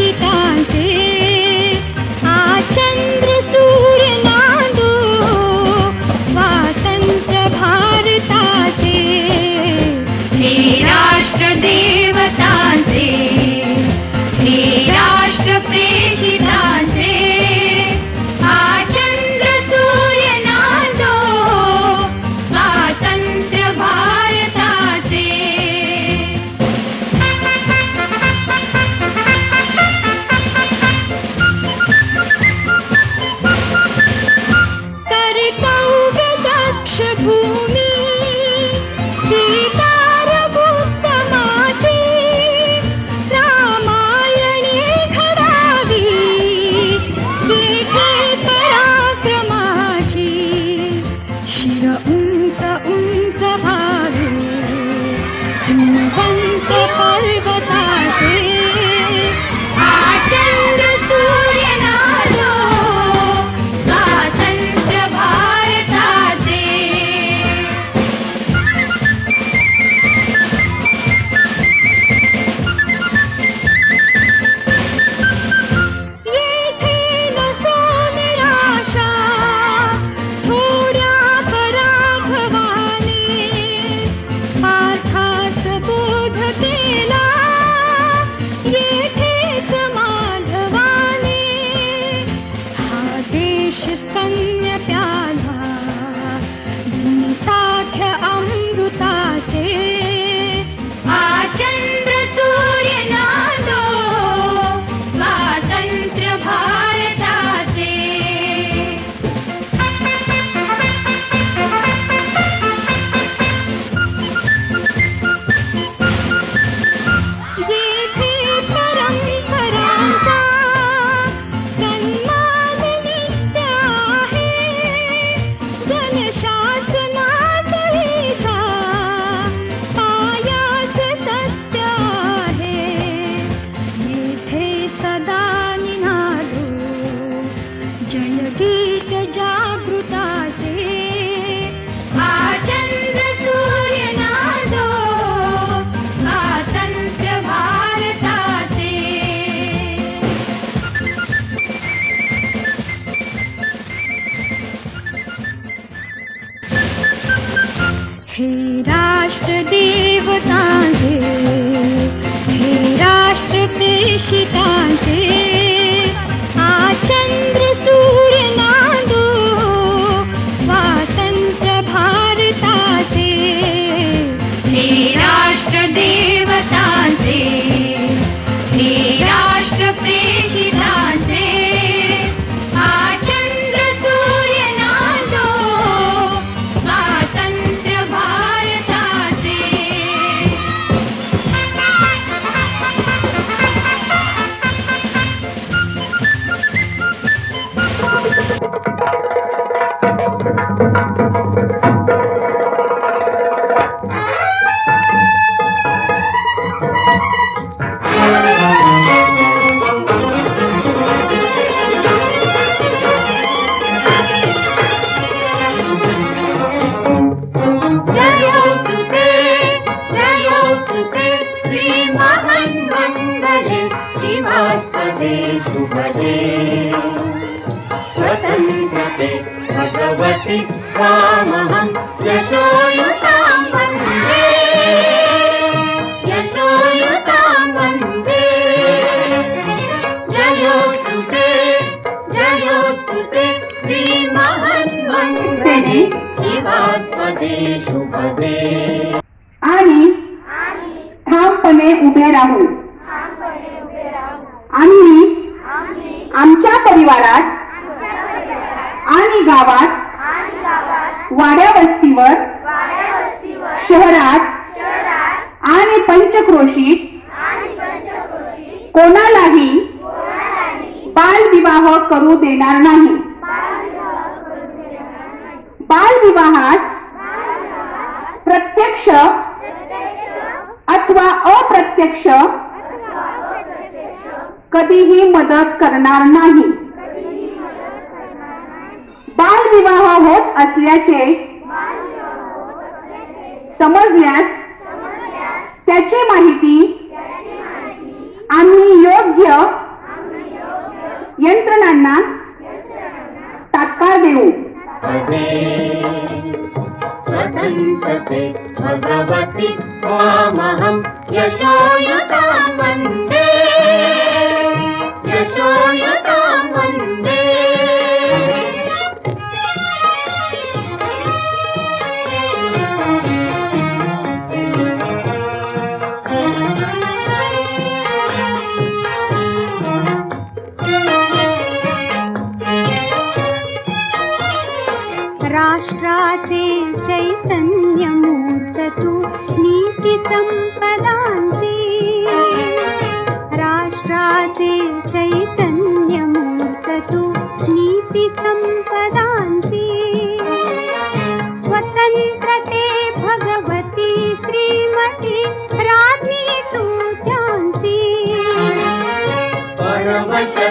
प्रेषितांचे Happy जयगीत जागृताचे. आचंद्र सूर्य नादो स्वातंत्र्य भारताचे. हे राष्ट्र देवतांचे हे राष्ट्र प्रेषितांचे भगवति स्वामहं यशोयुतां वन्दे। यशोयुतां वन्दे। जयोस्तुते जयोस्तुते श्रीमहन्वन्दने शिवास्पदे शुभदे आणि ठामपणे उभे राहू। आम्ही आमच्या परिवारात आणि गावात वाड्या वस्तीवर शहरात आणि पंचक्रोशीत कोणालाही बालविवाह करू देणार नाही. बालविवाहास प्रत्यक्ष अथवा अप्रत्यक्ष कधीही मदत करणार नाही. बालविवाह होत असल्याचे समजल्यास त्याची माहिती आम्ही योग्य यंत्रणांना तात्काळ देऊ. पदे स्वतन्त्रते भगवति त्वामहं यशोयुतां वन्दे। यशोयुतां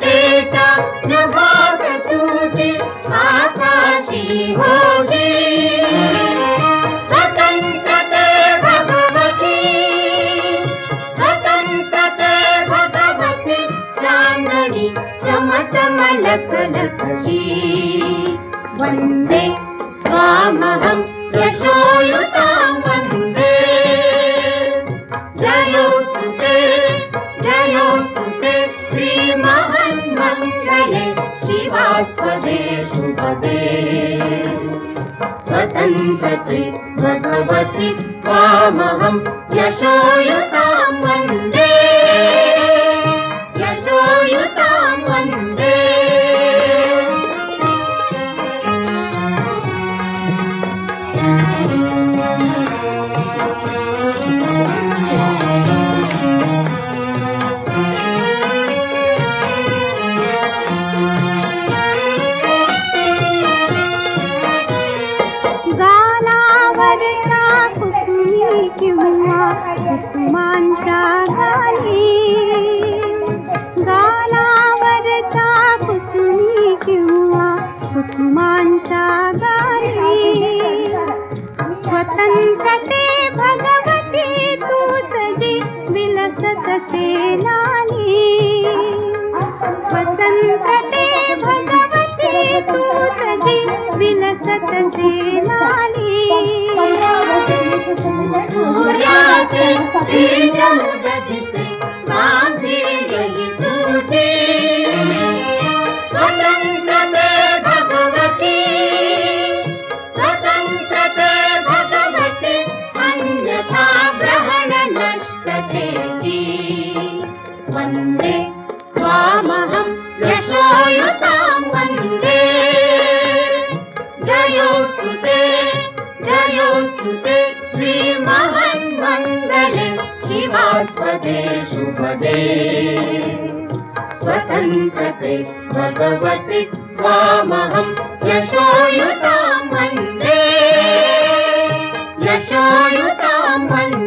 परवशतेचा नभाग चिन्तते भगवति त्वामहम् किंवा कुसुमांच्या गाली गालावरच्या कुसुमी किंवा कुसुमांच्या गाली स्वतंत्रते भगवती तूच जी विलसत से लाली शुभदे स्वतन्त्रते भगवति त्वामहं यशोयुतां वन्दे। यशोयुतां वन्दे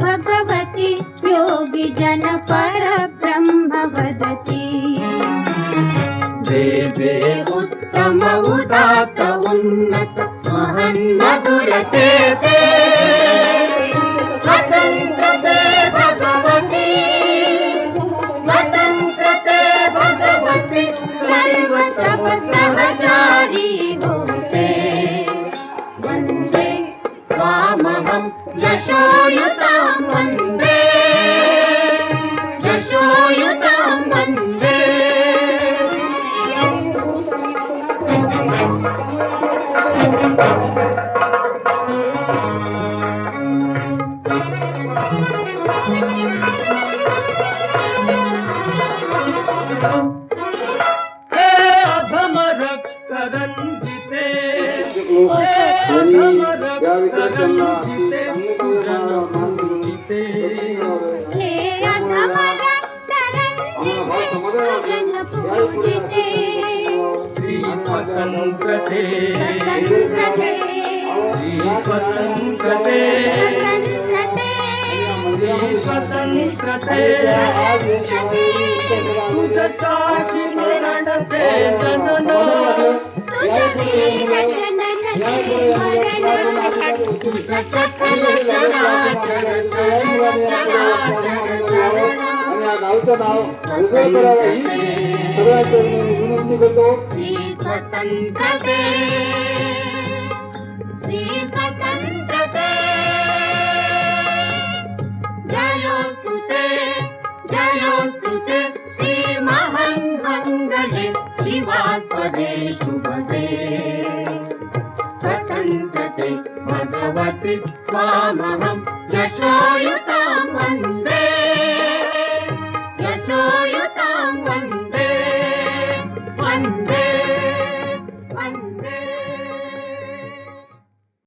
भगवती योगी जन परब्रह्म वदती। जे जे उत्तम उन्नत महन्मधुरते ते पूजिते श्री स्वतंत्रते स्वतंत्रते स्वतंत्रते स्वतंत्रते तुझसाठी मरणते जनन। सकल चराचर श्री स्वतन्त्रते श्री स्वतन्त्रते जयस्तु जयोस्तु श्रीमहं मङ्गे शिवास्पते स्वतन्त्रते भगवत् स्वामहम्